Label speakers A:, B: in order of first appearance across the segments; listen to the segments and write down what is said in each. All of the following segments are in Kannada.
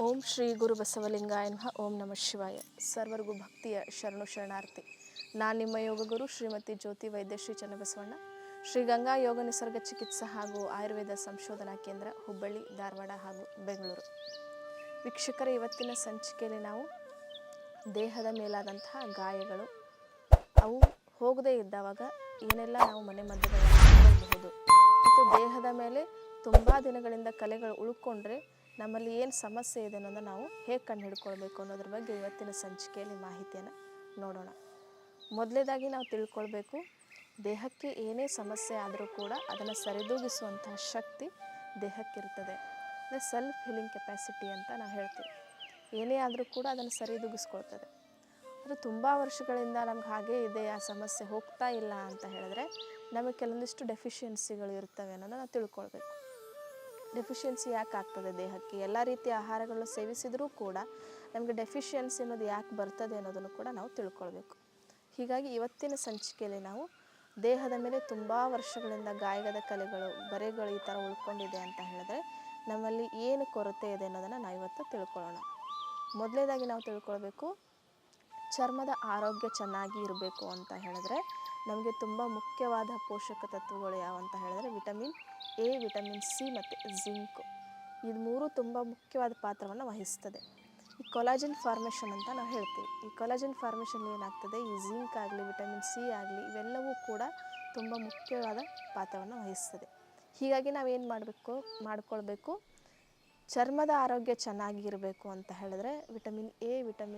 A: ಓಂ ಶ್ರೀ ಗುರು ಬಸವಲಿಂಗಾಯ ನಮಃ. ಓಂ ನಮಃ ಶಿವಾಯ. ಸರ್ವರಿಗೂ ಭಕ್ತಿಯ ಶರಣು ಶರಣಾರ್ಥಿ. ನಾನು ನಿಮ್ಮ ಯೋಗ ಗುರು ಶ್ರೀಮತಿ ಜ್ಯೋತಿ ವೈದ್ಯ ಶ್ರೀ ಚನ್ನಬಸವಣ್ಣ. ಶ್ರೀ ಗಂಗಾ ಯೋಗ ನಿಸರ್ಗ ಚಿಕಿತ್ಸಾ ಹಾಗೂ ಆಯುರ್ವೇದ ಸಂಶೋಧನಾ ಕೇಂದ್ರ ಹುಬ್ಬಳ್ಳಿ, ಧಾರವಾಡ ಹಾಗೂ ಬೆಂಗಳೂರು. ವೀಕ್ಷಕರ, ಇವತ್ತಿನ ಸಂಚಿಕೆಯಲ್ಲಿ ನಾವು ದೇಹದ ಮೇಲಾದಂತಹ ಗಾಯಗಳು. ಅವು ಹೋಗದೇ ಇದ್ದಾವಾಗ ಏನೆಲ್ಲ ನಾವು ಮನೆ ಮದ್ದುಗಳನ್ನು ಮತ್ತು ದೇಹದ ಮೇಲೆ ತುಂಬ ದಿನಗಳಿಂದ ಕಲೆಗಳು ಉಳ್ಕೊಂಡ್ರೆ ನಮ್ಮಲ್ಲಿ ಏನು ಸಮಸ್ಯೆ ಇದೆ ಅನ್ನೋದನ್ನು ನಾವು ಹೇಗೆ ಕಂಡು ಹಿಡ್ಕೊಳ್ಬೇಕು ಅನ್ನೋದ್ರ ಬಗ್ಗೆ ಇವತ್ತಿನ ಸಂಚಿಕೆಯಲ್ಲಿ ಮಾಹಿತಿಯನ್ನು ನೋಡೋಣ. ಮೊದಲೇದಾಗಿ ನಾವು ತಿಳ್ಕೊಳ್ಬೇಕು, ದೇಹಕ್ಕೆ ಏನೇ ಸಮಸ್ಯೆ ಆದರೂ ಕೂಡ ಅದನ್ನು ಸರಿದೂಗಿಸುವಂತಹ ಶಕ್ತಿ ದೇಹಕ್ಕಿರ್ತದೆ. ಅಂದರೆ ಸೆಲ್ಫ್ ಹೀಲಿಂಗ್ ಕೆಪ್ಯಾಸಿಟಿ ಅಂತ ನಾವು ಹೇಳ್ತೀವಿ. ಏನೇ ಆದರೂ ಕೂಡ ಅದನ್ನು ಸರಿದೂಗಿಸ್ಕೊಳ್ತದೆ. ಅದು ತುಂಬ ವರ್ಷಗಳಿಂದ ನಮ್ಗೆ ಹಾಗೇ ಇದೆ, ಆ ಸಮಸ್ಯೆ ಹೋಗ್ತಾ ಇಲ್ಲ ಅಂತ ಹೇಳಿದ್ರೆ ನಮಗೆ ಕೆಲವೊಂದಿಷ್ಟು ಡೆಫಿಷಿಯನ್ಸಿಗಳು ಇರ್ತವೆ ಅನ್ನೋದನ್ನು ನಾವು ತಿಳ್ಕೊಳ್ಬೇಕು. ಡೆಫಿಷಿಯನ್ಸಿ ಯಾಕೆ ಆಗ್ತದೆ ದೇಹಕ್ಕೆ? ಎಲ್ಲ ರೀತಿಯ ಆಹಾರಗಳನ್ನು ಸೇವಿಸಿದರೂ ಕೂಡ ನಮಗೆ ಡೆಫಿಷಿಯನ್ಸಿ ಅನ್ನೋದು ಯಾಕೆ ಬರ್ತದೆ ಅನ್ನೋದನ್ನು ಕೂಡ ನಾವು ತಿಳ್ಕೊಳ್ಬೇಕು. ಹೀಗಾಗಿ ಇವತ್ತಿನ ಸಂಚಿಕೆಯಲ್ಲಿ ನಾವು ದೇಹದ ಮೇಲೆ ತುಂಬ ವರ್ಷಗಳಿಂದ ಗಾಯಗದ ಕಲೆಗಳು, ಬರೆಗಳು ಈ ಥರ ಉಳ್ಕೊಂಡಿದೆ ಅಂತ ಹೇಳಿದ್ರೆ ನಮ್ಮಲ್ಲಿ ಏನು ಕೊರತೆ ಇದೆ ಅನ್ನೋದನ್ನು ನಾವು ಇವತ್ತು ತಿಳ್ಕೊಳ್ಳೋಣ. ಮೊದಲೇದಾಗಿ ನಾವು ತಿಳ್ಕೊಳ್ಬೇಕು ಚರ್ಮದ ಆರೋಗ್ಯ ಚೆನ್ನಾಗಿ ಇರಬೇಕು ಅಂತ ಹೇಳಿದ್ರೆ ನಮಗೆ ತುಂಬ ಮುಖ್ಯವಾದ ಪೋಷಕ ತತ್ವಗಳು ಯಾವ ಅಂತ ಹೇಳಿದ್ರೆ ವಿಟಮಿನ್ ಎ, ವಿಟಮಿನ್ ಸಿ ಮತ್ತು ಜಿಂಕ್. ಇದು ಮೂರು ತುಂಬ ಮುಖ್ಯವಾದ ಪಾತ್ರವನ್ನು ವಹಿಸ್ತದೆ. ಈ ಕೊಲಾಜಿನ್ ಫಾರ್ಮೇಷನ್ ಅಂತ ನಾವು ಹೇಳ್ತೀವಿ. ಈ ಕೊಲಾಜಿನ್ ಫಾರ್ಮೇಷನ್ ಏನಾಗ್ತದೆ? ಈ ಜಿಂಕ್ ಆಗಲಿ, ವಿಟಮಿನ್ ಸಿ ಆಗಲಿ ಇವೆಲ್ಲವೂ ಕೂಡ ತುಂಬ ಮುಖ್ಯವಾದ ಪಾತ್ರವನ್ನು ವಹಿಸ್ತದೆ. ಹೀಗಾಗಿ ನಾವೇನು ಮಾಡಬೇಕು? ಮಾಡ್ಕೊಳ್ಬೇಕು. ಚರ್ಮದ ಆರೋಗ್ಯ ಚೆನ್ನಾಗಿರಬೇಕು ಅಂತ ಹೇಳಿದ್ರೆ ವಿಟಮಿನ್ ಎ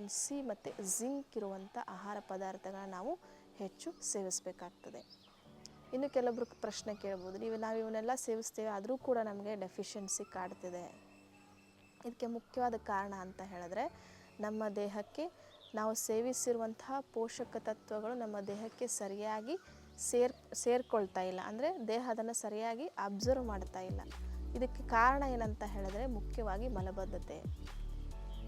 A: ವಿಟಮಿನ್ ಸಿ ಮತ್ತು ಜಿಂಕ್ ಇರುವಂಥ ಆಹಾರ ಪದಾರ್ಥಗಳನ್ನ ನಾವು ಹೆಚ್ಚು ಸೇವಿಸಬೇಕಾಗ್ತದೆ. ಇನ್ನು ಕೆಲವೊಬ್ರು ಪ್ರಶ್ನೆ ಕೇಳ್ಬೋದು, ನೀವು, ನಾವು ಇವನ್ನೆಲ್ಲ ಸೇವಿಸ್ತೇವೆ, ಆದರೂ ಕೂಡ ನಮಗೆ ಡೆಫಿಷಿಯನ್ಸಿ ಕಾಡ್ತಿದೆ. ಇದಕ್ಕೆ ಮುಖ್ಯವಾದ ಕಾರಣ ಅಂತ ಹೇಳಿದ್ರೆ, ನಮ್ಮ ದೇಹಕ್ಕೆ ನಾವು ಸೇವಿಸಿರುವಂತಹ ಪೋಷಕ ತತ್ವಗಳು ನಮ್ಮ ದೇಹಕ್ಕೆ ಸರಿಯಾಗಿ ಸೇರ್, ಸೇರ್ಕೊಳ್ತಾ ಇಲ್ಲ. ಅಂದರೆ ದೇಹ ಅದನ್ನು ಸರಿಯಾಗಿ ಅಬ್ಸರ್ವ್ ಮಾಡ್ತಾ ಇಲ್ಲ. ಇದಕ್ಕೆ ಕಾರಣ ಏನಂತ ಹೇಳಿದ್ರೆ ಮುಖ್ಯವಾಗಿ ಮಲಬದ್ಧತೆ.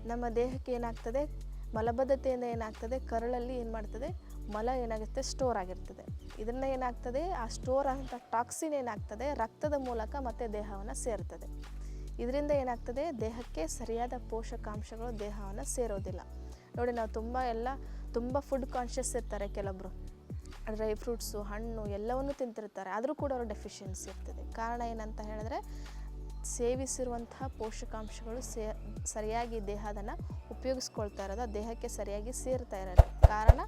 A: ನಮ್ಮ ದೇಹಕ್ಕೆ ಏನಾಗ್ತದೆ? ಮಲಬದ್ಧತೆಯಿಂದ ಏನಾಗ್ತದೆ? ಕರಳಲ್ಲಿ ಏನು ಮಾಡ್ತದೆ? ಮಲ ಏನಾಗುತ್ತೆ? ಸ್ಟೋರ್ ಆಗಿರ್ತದೆ. ಇದನ್ನು ಏನಾಗ್ತದೆ? ಆ ಸ್ಟೋರ್ ಆದಂಥ ಟಾಕ್ಸಿನ್ ಏನಾಗ್ತದೆ? ರಕ್ತದ ಮೂಲಕ ಮತ್ತೆ ದೇಹವನ್ನು ಸೇರ್ತದೆ. ಇದರಿಂದ ಏನಾಗ್ತದೆ? ದೇಹಕ್ಕೆ ಸರಿಯಾದ ಪೋಷಕಾಂಶಗಳು ದೇಹವನ್ನು ಸೇರೋದಿಲ್ಲ. ನೋಡಿ, ನಾವು ತುಂಬ ಎಲ್ಲ, ತುಂಬ ಫುಡ್ ಕಾನ್ಷಿಯಸ್ ಇರ್ತಾರೆ ಕೆಲವೊಬ್ರು ಡ್ರೈ ಫ್ರೂಟ್ಸು ಹಣ್ಣು ಎಲ್ಲವನ್ನು ತಿಂತಿರ್ತಾರೆ. ಆದರೂ ಕೂಡ ಅವ್ರ ಡೆಫಿಷಿಯನ್ಸಿ ಇರ್ತದೆ. ಕಾರಣ ಏನಂತ ಹೇಳಿದ್ರೆ ಸೇವಿಸಿರುವಂತಹ ಪೋಷಕಾಂಶಗಳು ಸೇ, ಸರಿಯಾಗಿ ದೇಹದನ್ನು ಉಪಯೋಗಿಸ್ಕೊಳ್ತಾ ಇರೋದು ದೇಹಕ್ಕೆ ಸರಿಯಾಗಿ ಸೇರ್ತಾ ಇರೋದು. ಕಾರಣ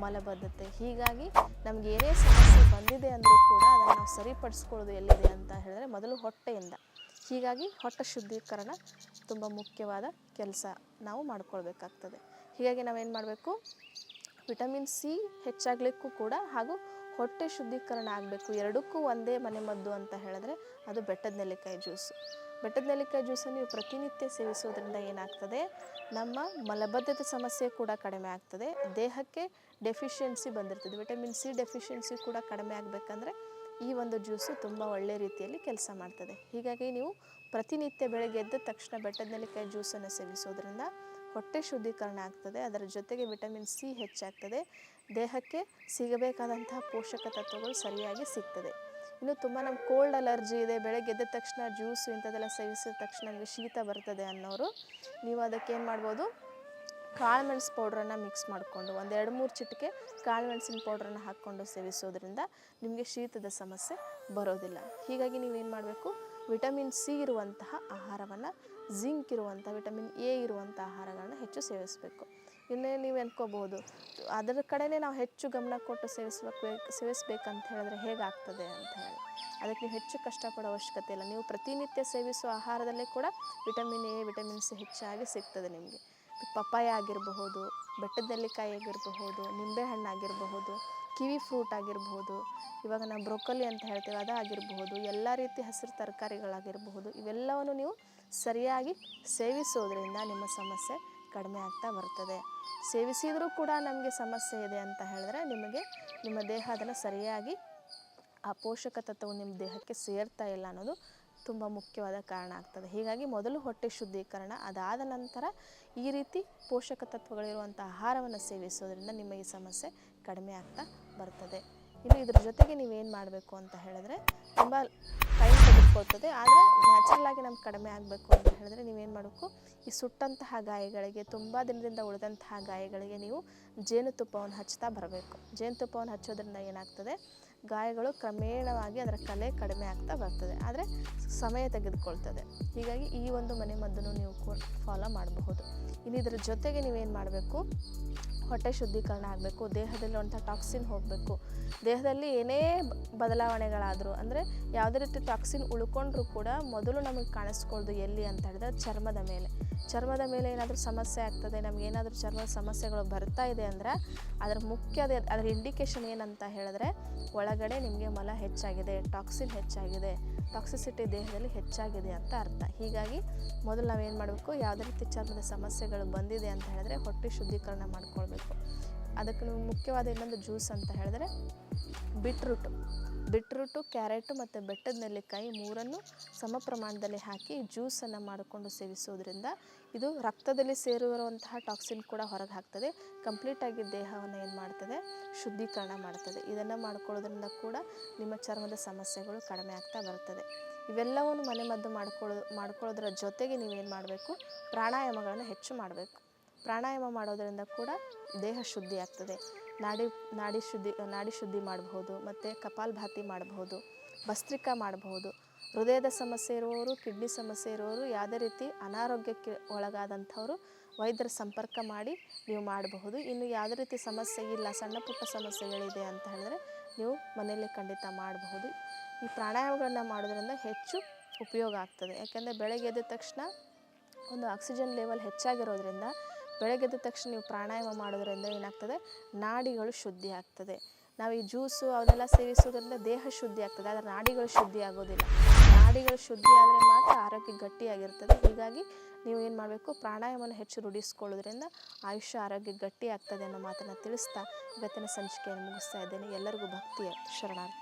A: ಮಲಬದ್ಧತೆ. ಹೀಗಾಗಿ ನಮ್ಗೆ ಏನೇ ಸಮಸ್ಯೆ ಬಂದಿದೆ ಅಂದರೂ ಕೂಡ ಅದನ್ನು ನಾವು ಸರಿಪಡಿಸ್ಕೊಳ್ಳೋದು ಎಲ್ಲಿದೆ ಅಂತ ಹೇಳಿದ್ರೆ ಮೊದಲು ಹೊಟ್ಟೆಯಿಂದ. ಹೀಗಾಗಿ ಹೊಟ್ಟೆ ಶುದ್ಧೀಕರಣ ತುಂಬ ಮುಖ್ಯವಾದ ಕೆಲಸ ನಾವು ಮಾಡ್ಕೊಳ್ಬೇಕಾಗ್ತದೆ. ಹೀಗಾಗಿ ನಾವೇನು ಮಾಡಬೇಕು? ವಿಟಮಿನ್ ಸಿ ಹೆಚ್ಚಾಗಲಿಕ್ಕೂ ಕೂಡ ಹಾಗೂ ಹೊಟ್ಟೆ ಶುದ್ಧೀಕರಣ ಆಗಬೇಕು. ಎರಡಕ್ಕೂ ಒಂದೇ ಮನೆಮದ್ದು ಅಂತ ಹೇಳಿದ್ರೆ ಅದು ಬೆಟ್ಟದ ನೆಲ್ಲಿಕಾಯಿ ಜ್ಯೂಸು. ಬೆಟ್ಟದ ನೆಲ್ಲಿಕಾಯಿ ಜ್ಯೂಸನ್ನು ನೀವು ಪ್ರತಿನಿತ್ಯ ಸೇವಿಸೋದ್ರಿಂದ ಏನಾಗ್ತದೆ? ನಮ್ಮ ಮಲಬದ್ಧತೆ ಸಮಸ್ಯೆ ಕೂಡ ಕಡಿಮೆ ಆಗ್ತದೆ. ದೇಹಕ್ಕೆ ಡೆಫಿಷಿಯನ್ಸಿ ಬಂದಿರ್ತದೆ. ವಿಟಮಿನ್ ಸಿ ಡೆಫಿಷಿಯನ್ಸಿ ಕೂಡ ಕಡಿಮೆ ಆಗಬೇಕಂದ್ರೆ ಈ ಒಂದು ಜ್ಯೂಸು ತುಂಬ ಒಳ್ಳೆ ರೀತಿಯಲ್ಲಿ ಕೆಲಸ ಮಾಡ್ತದೆ. ಹೀಗಾಗಿ ನೀವು ಪ್ರತಿನಿತ್ಯ ಬೆಳಗ್ಗೆ ಎದ್ದ ತಕ್ಷಣ ಬೆಟ್ಟದ ನೆಲ್ಲಿಕಾಯಿ ಜ್ಯೂಸನ್ನು ಸೇವಿಸೋದ್ರಿಂದ ಹೊಟ್ಟೆ ಶುದ್ಧೀಕರಣ ಆಗ್ತದೆ, ಅದರ ಜೊತೆಗೆ ವಿಟಮಿನ್ ಸಿ ಹೆಚ್ಚಾಗ್ತದೆ, ದೇಹಕ್ಕೆ ಸಿಗಬೇಕಾದಂತಹ ಪೋಷಕ ತತ್ವಗಳು ಸರಿಯಾಗಿ ಸಿಗ್ತದೆ. ಇನ್ನು ತುಂಬ ನಮ್ಗೆ ಕೋಲ್ಡ್ ಅಲರ್ಜಿ ಇದೆ, ಬೆಳಗ್ಗೆ ಎದ್ದ ತಕ್ಷಣ ಜ್ಯೂಸು ಇಂಥದ್ದೆಲ್ಲ ಸೇವಿಸಿದ ತಕ್ಷಣ ನಮಗೆ ಶೀತ ಬರ್ತದೆ ಅನ್ನೋರು, ನೀವು ಅದಕ್ಕೆ ಏನು ಮಾಡ್ಬೋದು? ಕಾಳುಮೆಣಸು ಪೌಡ್ರನ್ನು ಮಿಕ್ಸ್ ಮಾಡಿಕೊಂಡು, ಒಂದು ಎರಡು ಮೂರು ಚಿಟಿಕೆ ಕಾಳುಮೆಣಸಿನ ಪೌಡ್ರನ್ನು ಹಾಕ್ಕೊಂಡು ಸೇವಿಸೋದ್ರಿಂದ ನಿಮಗೆ ಶೀತದ ಸಮಸ್ಯೆ ಬರೋದಿಲ್ಲ. ಹೀಗಾಗಿ ನೀವೇನು ಮಾಡಬೇಕು? ವಿಟಮಿನ್ ಸಿ ಇರುವಂತಹ ಆಹಾರವನ್ನು, ಜಿಂಕ್ ಇರುವಂಥ ವಿಟಮಿನ್ ಎ ಇರುವಂಥ ಆಹಾರಗಳನ್ನ ಹೆಚ್ಚು ಸೇವಿಸಬೇಕು. ಇನ್ನೇ ನೀವು ಅನ್ಕೋಬೋದು ಅದರ ಕಡೆನೇ ನಾವು ಹೆಚ್ಚು ಗಮನ ಕೊಟ್ಟು ಸೇವಿಸಬೇಕು, ಸೇವಿಸಬೇಕಂತ ಹೇಳಿದ್ರೆ ಹೇಗಾಗ್ತದೆ ಅಂತ ಹೇಳಿ. ಅದಕ್ಕೆ ನೀವು ಹೆಚ್ಚು ಕಷ್ಟಪಡೋ ಅವಶ್ಯಕತೆ ಇಲ್ಲ. ನೀವು ಪ್ರತಿನಿತ್ಯ ಸೇವಿಸುವ ಆಹಾರದಲ್ಲೇ ಕೂಡ ವಿಟಮಿನ್ ಎ, ವಿಟಮಿನ್ ಸಿ ಹೆಚ್ಚಾಗಿ ಸಿಗ್ತದೆ ನಿಮಗೆ. ಪಪ್ಪಾಯ ಆಗಿರಬಹುದು ಬೆಟ್ಟದ ನೆಲ್ಲಿಕಾಯಿ ಆಗಿರಬಹುದು, ನಿಂಬೆಹಣ್ಣು ಆಗಿರಬಹುದು ಕಿವಿ ಫ್ರೂಟ್ ಆಗಿರಬಹುದು ಇವಾಗ ನಾವು ಬ್ರೊಕೊಲಿ ಅಂತ ಹೇಳ್ತೀವಿ ಅದಾಗಿರಬಹುದು ಎಲ್ಲ ರೀತಿ ಹಸಿರು ತರಕಾರಿಗಳಾಗಿರಬಹುದು ಇವೆಲ್ಲವನ್ನು ನೀವು ಸರಿಯಾಗಿ ಸೇವಿಸೋದ್ರಿಂದ ನಿಮ್ಮ ಸಮಸ್ಯೆ ಕಡಿಮೆ ಆಗ್ತಾ ಬರ್ತದೆ. ಸೇವಿಸಿದರೂ ಕೂಡ ನಮಗೆ ಸಮಸ್ಯೆ ಇದೆ ಅಂತ ಹೇಳಿದ್ರೆ ನಿಮಗೆ ನಿಮ್ಮ ದೇಹ ಅದನ್ನು ಸರಿಯಾಗಿ, ಆ ಪೋಷಕ ತತ್ವವು ನಿಮ್ಮ ದೇಹಕ್ಕೆ ಸೇರ್ತಾ ಇಲ್ಲ ಅನ್ನೋದು ತುಂಬ ಮುಖ್ಯವಾದ ಕಾರಣ ಆಗ್ತದೆ. ಹೀಗಾಗಿ ಮೊದಲು ಹೊಟ್ಟೆ ಶುದ್ಧೀಕರಣ, ಅದಾದ ನಂತರ ಈ ರೀತಿ ಪೋಷಕ ತತ್ವಗಳಿರುವಂಥ ಆಹಾರವನ್ನು ಸೇವಿಸೋದ್ರಿಂದ ನಿಮ್ಮ ಈ ಸಮಸ್ಯೆ ಕಡಿಮೆ ಆಗ್ತಾ ಬರ್ತದೆ. ಇನ್ನು ಇದ್ರ ಜೊತೆಗೆ ನೀವೇನು ಮಾಡಬೇಕು ಅಂತ ಹೇಳಿದ್ರೆ ತುಂಬ ಟೈಮ್ ತೆಗೆದುಕೊಳ್ತದೆ. ಆದರೆ ನ್ಯಾಚುರಲ್ ಆಗಿ ನಮ್ಗೆ ಕಡಿಮೆ ಆಗಬೇಕು ಅಂತ ಹೇಳಿದ್ರೆ ನೀವೇನು ಮಾಡಬೇಕು? ಈ ಸುಟ್ಟಂತಹ ಗಾಯಗಳಿಗೆ, ತುಂಬ ದಿನದಿಂದ ಉಳಿದಂತಹ ಗಾಯಗಳಿಗೆ ನೀವು ಜೇನುತುಪ್ಪವನ್ನು ಹಚ್ತಾ ಬರಬೇಕು. ಜೇನುತುಪ್ಪವನ್ನು ಹಚ್ಚೋದ್ರಿಂದ ಏನಾಗ್ತದೆ? ಗಾಯಗಳು ಕ್ರಮೇಣವಾಗಿ ಅದರ ಕಲೆ ಕಡಿಮೆ ಆಗ್ತಾ ಬರ್ತದೆ. ಆದರೆ ಸಮಯ ತೆಗೆದುಕೊಳ್ತದೆ. ಹೀಗಾಗಿ ಈ ಒಂದು ಮನೆ ಮದ್ದನ್ನು ನೀವು ಫಾಲೋ ಮಾಡಬಹುದು. ಇನ್ನು ಇದರ ಜೊತೆಗೆ ನೀವೇನು ಮಾಡಬೇಕು? ಹೊಟ್ಟೆ ಶುದ್ಧೀಕರಣ ಆಗಬೇಕು ದೇಹದಲ್ಲಿರುವಂಥ ಟಾಕ್ಸಿನ್ ಹೋಗಬೇಕು. ದೇಹದಲ್ಲಿ ಏನೇ ಬದಲಾವಣೆಗಳಾದರೂ, ಅಂದರೆ ಯಾವುದೇ ರೀತಿ ಟಾಕ್ಸಿನ್ ಉಳ್ಕೊಂಡ್ರೂ ಕೂಡ ಮೊದಲು ನಮಗೆ ಕಾಣಿಸ್ಕೊಳ್ದು ಎಲ್ಲಿ ಅಂತ ಹೇಳಿದ್ರೆ ಚರ್ಮದ ಮೇಲೆ. ಚರ್ಮದ ಮೇಲೆ ಏನಾದರೂ ಸಮಸ್ಯೆ ಆಗ್ತದೆ, ನಮ್ಗೆ ಏನಾದರೂ ಚರ್ಮದ ಸಮಸ್ಯೆಗಳು ಬರ್ತಾ ಇದೆ ಅಂದ್ರೆ ಅದರ ಮುಖ್ಯ ಅದೇ- ಅದರ ಇಂಡಿಕೇಶನ್ ಏನಂತ ಹೇಳಿದ್ರೆ ಒಳಗಡೆ ನಿಮಗೆ ಮಲ ಹೆಚ್ಚಾಗಿದೆ, ಟಾಕ್ಸಿನ್ ಹೆಚ್ಚಾಗಿದೆ, ಟಾಕ್ಸಿಸಿಟಿ ದೇಹದಲ್ಲಿ ಹೆಚ್ಚಾಗಿದೆ ಅಂತ ಅರ್ಥ. ಹೀಗಾಗಿ ಮೊದಲು ನಾವೇನು ಮಾಡಬೇಕು? ಯಾವುದೇ ರೀತಿ ಚರ್ಮದ ಸಮಸ್ಯೆಗಳು ಬಂದಿದೆ ಅಂತ ಹೇಳಿದ್ರೆ ಹೊಟ್ಟೆ ಶುದ್ಧೀಕರಣ ಮಾಡ್ಕೊಳ್ಬೇಕು. ಅದಕ್ಕೆ ಮುಖ್ಯವಾದ ಇನ್ನೊಂದು ಜ್ಯೂಸ್ ಅಂತ ಹೇಳಿದ್ರೆ ಬಿಟ್ರೂಟು. ಬಿಟ್ರೂಟು, ಕ್ಯಾರೆಟು ಮತ್ತು ಬೆಟ್ಟದ ನೆಲ್ಲಿಕಾಯಿ ಮೂರನ್ನು ಸಮ ಪ್ರಮಾಣದಲ್ಲಿ ಹಾಕಿ ಜ್ಯೂಸನ್ನು ಮಾಡಿಕೊಂಡು ಸೇವಿಸೋದ್ರಿಂದ ಇದು ರಕ್ತದಲ್ಲಿ ಸೇರಿರುವಂತಹ ಟಾಕ್ಸಿನ್ ಕೂಡ ಹೊರಗೆ ಹಾಕ್ತದೆ. ಕಂಪ್ಲೀಟಾಗಿ ದೇಹವನ್ನು ಏನು ಮಾಡ್ತದೆ? ಶುದ್ಧೀಕರಣ ಮಾಡ್ತದೆ. ಇದನ್ನು ಮಾಡ್ಕೊಳ್ಳೋದ್ರಿಂದ ಕೂಡ ನಿಮ್ಮ ಚರ್ಮದ ಸಮಸ್ಯೆಗಳು ಕಡಿಮೆ ಆಗ್ತಾ ಬರ್ತದೆ. ಇವೆಲ್ಲವನ್ನು ಮನೆಮದ್ದು ಮಾಡ್ಕೊಳ್ಳೋ, ಮಾಡ್ಕೊಳ್ಳೋದ್ರ ಜೊತೆಗೆ ನೀವೇನು ಮಾಡಬೇಕು? ಪ್ರಾಣಾಯಾಮಗಳನ್ನು ಹೆಚ್ಚು ಮಾಡಬೇಕು. ಪ್ರಾಣಾಯಾಮ ಮಾಡೋದರಿಂದ ಕೂಡ ದೇಹ ಶುದ್ಧಿ ಆಗ್ತದೆ. ನಾಡಿ ನಾಡಿ ಶುದ್ಧಿ ನಾಡಿ ಶುದ್ಧಿ ಮಾಡಬಹುದು, ಮತ್ತು ಕಪಾಲಭಾತಿ ಮಾಡಬಹುದು ಭಸ್ತ್ರಿಕಾ ಮಾಡಬಹುದು. ಹೃದಯದ ಸಮಸ್ಯೆ ಇರುವವರು ಕಿಡ್ನಿ ಸಮಸ್ಯೆ ಇರುವವರು ಯಾವುದೇ ರೀತಿ ಅನಾರೋಗ್ಯಕ್ಕೆ ಒಳಗಾದಂಥವರು ವೈದ್ಯರ ಸಂಪರ್ಕ ಮಾಡಿ ನೀವು ಮಾಡಬಹುದು. ಇನ್ನು ಯಾವುದೇ ರೀತಿ ಸಮಸ್ಯೆ ಇಲ್ಲ, ಸಣ್ಣ ಪುಟ್ಟ ಸಮಸ್ಯೆಗಳಿದೆ ಅಂತ ಹೇಳಿದ್ರೆ ನೀವು ಮನೆಯಲ್ಲೇ ಖಂಡಿತ ಮಾಡಬಹುದು. ಈ ಪ್ರಾಣಾಯಾಮಗಳನ್ನು ಮಾಡೋದ್ರಿಂದ ಹೆಚ್ಚು ಉಪಯೋಗ ಆಗ್ತದೆ. ಯಾಕೆಂದರೆ ಬೆಳಗ್ಗೆ ಎದ್ದ ತಕ್ಷಣ ಒಂದು ಆಕ್ಸಿಜನ್ ಲೆವೆಲ್ ಹೆಚ್ಚಾಗಿರೋದ್ರಿಂದ ಬೆಳಗ್ಗೆ ಎದ್ದ ತಕ್ಷಣ ನೀವು ಪ್ರಾಣಾಯಾಮ ಮಾಡೋದ್ರಿಂದ ಏನಾಗ್ತದೆ? ನಾಡಿಗಳು ಶುದ್ಧಿ ಆಗ್ತದೆ. ನಾವು ಈ ಜ್ಯೂಸು ಅವನ್ನೆಲ್ಲ ಸೇವಿಸೋದ್ರಿಂದ ದೇಹ ಶುದ್ಧಿ ಆಗ್ತದೆ, ಆದರೆ ನಾಡಿಗಳು ಶುದ್ಧಿ ಆಗೋದಿಲ್ಲ. ನಾಡಿಗಳು ಶುದ್ಧಿ ಆದರೆ ಮಾತ್ರ ಆರೋಗ್ಯ ಗಟ್ಟಿಯಾಗಿರ್ತದೆ. ಹೀಗಾಗಿ ನೀವು ಏನು ಮಾಡಬೇಕು? ಪ್ರಾಣಾಯಾಮನ ಹೆಚ್ಚು ರೂಢಿಸ್ಕೊಳ್ಳೋದ್ರಿಂದ ಆಯುಷ್ಯ ಆರೋಗ್ಯ ಗಟ್ಟಿ ಆಗ್ತದೆ ಅನ್ನೋ ಮಾತನ್ನು ತಿಳಿಸ್ತಾ ಇವತ್ತಿನ ಸಂಚಿಕೆಯನ್ನು ಮುಗಿಸ್ತಾ ಇದ್ದೇನೆ. ಎಲ್ಲರಿಗೂ ಭಕ್ತಿಯ ಶರಣಾರ್ಥಿ.